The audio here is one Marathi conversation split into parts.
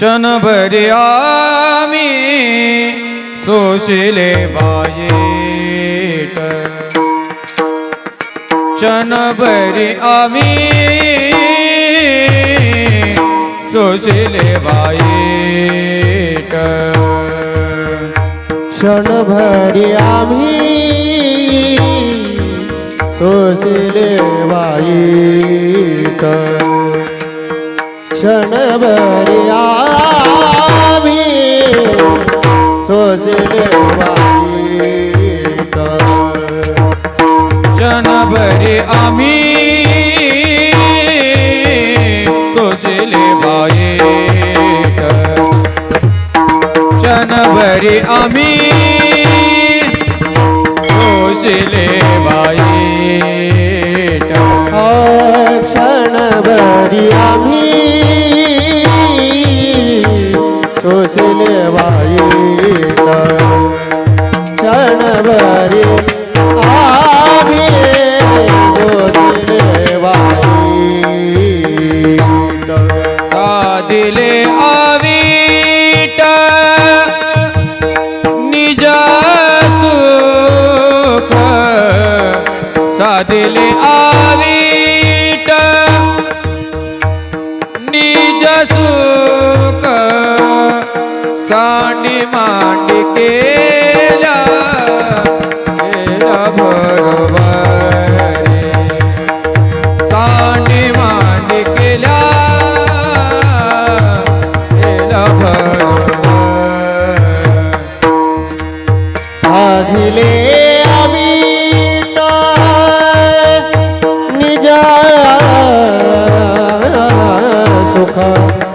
क्षणभरी आम्ही सोशिले वाईट। क्षणभरी आम्ही सोशिले वाईट। क्षणभरी आम्ही सोसले वाईट। क्षणभरी आम्ही सोसले क्षणभरी आम्ही सोशिले वाईट क्षणभरी आम्ही दिले आवीट. निज सुख सांडी मांडी केला केल्या सुख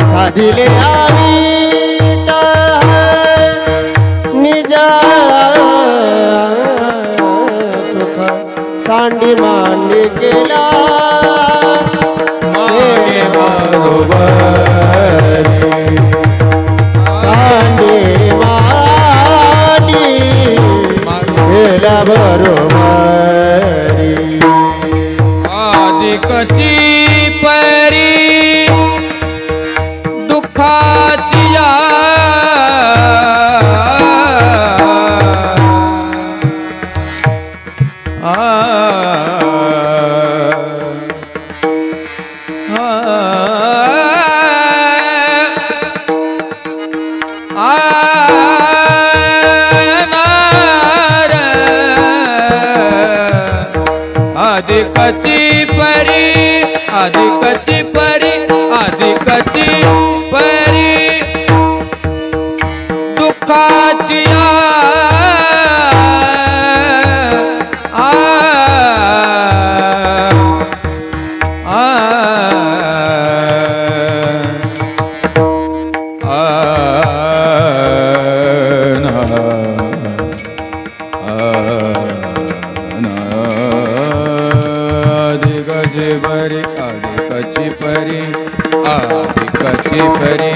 साधिले अमीट निज सुख सांडी मांडी केला. मागे दुःखाची अधिकची परी अधिकची परी अधिकची दुःखाची आ. परी अधिकची परी अधिकची परी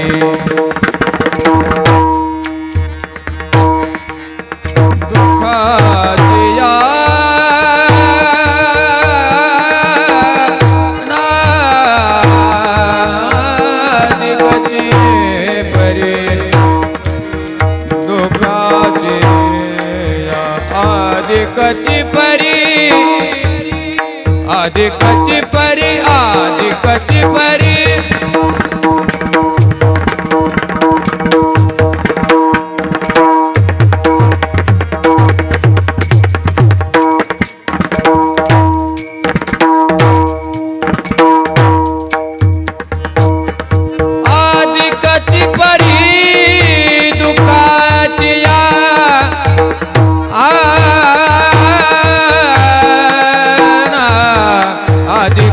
परी अधिकची परी अधिकची परी।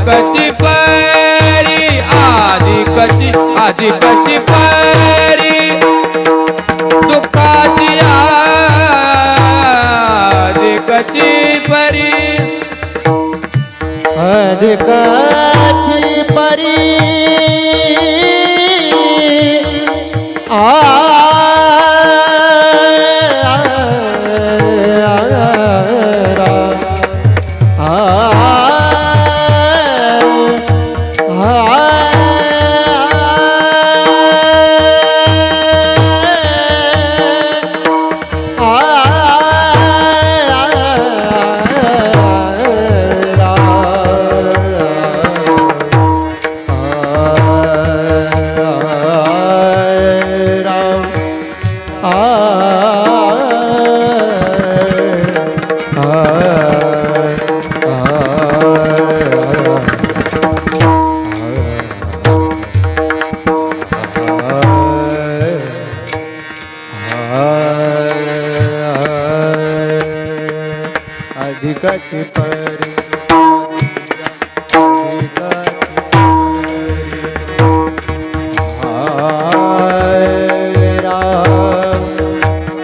अधिकची परी अधिकची कची परी. दुःखाची या कची परी. अधिकाची परी. विगत पर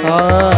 राम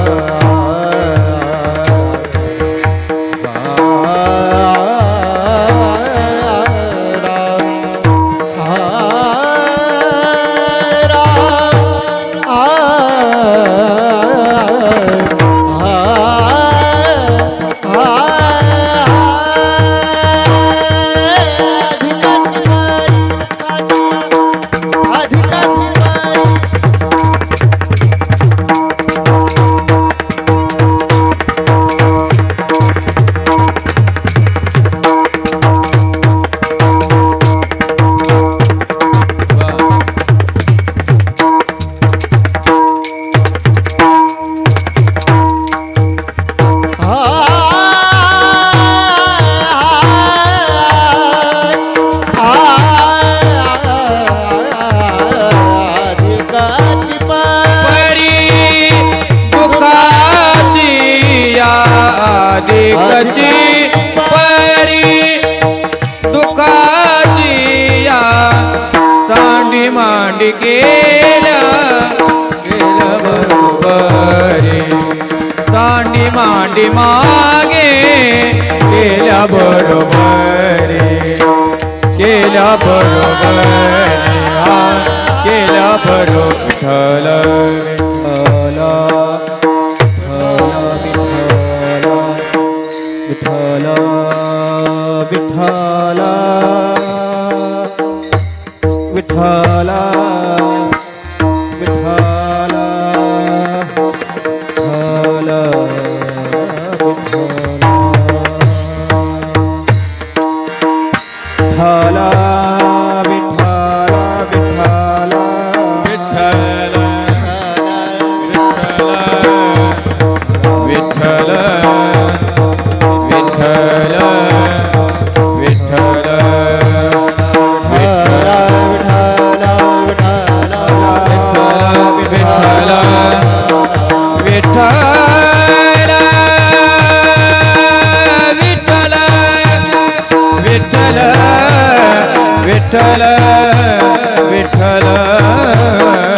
गेला गेला बरोबर. सांडी मांडी मागे केल्या बरोबर. केल्या बरोबर हा केल्या बरो विठ्ठल विठ्ठला विठ्ठल विठ्ठल.